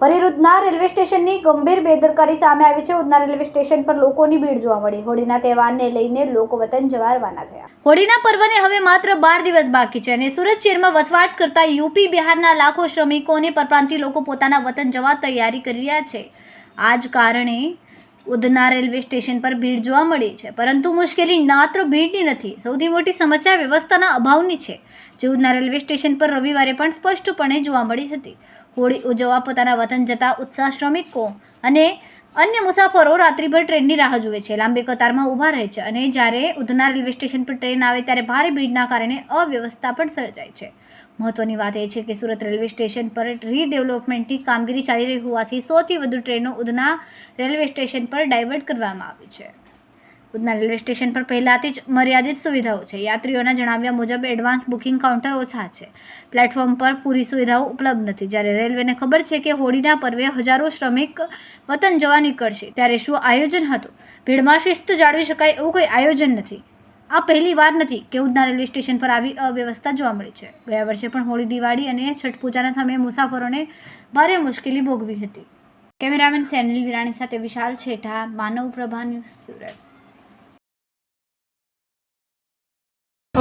ફરી ઉધના રેલવે સ્ટેશનની ગંભીર બેદરકારી સામે આવી છે. ઉધના રેલવે સ્ટેશન પર લોકોની ભીડ જોવા મળી. હોળીના તહેવારને લઈને લોકો વતન જવા રવાના થયા. હોળીના પર્વને હવે માત્ર બાર દિવસ બાકી છે અને સુરત શહેરમાં વસવાટ કરતા યુપી બિહારના લાખો શ્રમિકો અને પરપ્રાંતીય લોકો પોતાના વતન જવા તૈયારી કરી રહ્યા છે. આ જ કારણે ઉધના રેલવે સ્ટેશન પર ભીડ જોવા મળી છે, પરંતુ મુશ્કેલી માત્ર ભીડની નથી, સૌથી મોટી સમસ્યા વ્યવસ્થાના અભાવની છે. જે ઉધના રેલવે સ્ટેશન પર રવિવારે પણ સ્પષ્ટપણે જોવા મળી હતી. હોળી ઉજવવા પોતાના વતન જતા ઉત્સાહ શ્રમિકો અને અન્ય મુસાફરો રાત્રિભર ટ્રેનની રાહ જુએ છે. લાંબી કતારમાં ઊભા રહે છે અને જ્યારે ઉધના રેલવે સ્ટેશન પર ટ્રેન આવે ત્યારે ભારે ભીડના કારણે અવ્યવસ્થા પણ સર્જાય છે. મહત્વની વાત એ છે કે સુરત રેલવે સ્ટેશન પર રીડેવલપમેન્ટની કામગીરી ચાલી રહી હોવાથી સૌથી વધુ ટ્રેનો ઉધના રેલવે સ્ટેશન પર ડાયવર્ટ કરવામાં આવી છે. ઉધના રેલવે સ્ટેશન પર પહેલાથી જ મર્યાદિત સુવિધાઓ છે. યાત્રીઓના જણાવ્યા મુજબ એડવાન્સ બુકિંગ કાઉન્ટર ઓછા છે. પ્લેટફોર્મ પર પૂરી સુવિધાઓ ઉપલબ્ધ નથી. જ્યારે રેલવેને ખબર છે કે હોળીના પર્વે હજારો શ્રમિક વતન જવા નીકળશે, ત્યારે શું આયોજન હતું? ભીડમાં શિસ્ત જાળવી શકાય એવું કોઈ આયોજન નથી. આ પહેલી વાર નથી કે ઉધના રેલવે સ્ટેશન પર આવી અવ્યવસ્થા જોવા મળી છે. ગયા વર્ષે પણ હોળી, દિવાળી અને છઠ પૂજાના સમયે મુસાફરોને ભારે મુશ્કેલી ભોગવી હતી. કેમેરામેન સેનિલ વિરાણી સાથે વિશાલ છેઠા, માનવ પ્રભા ન્યૂઝ સુરત.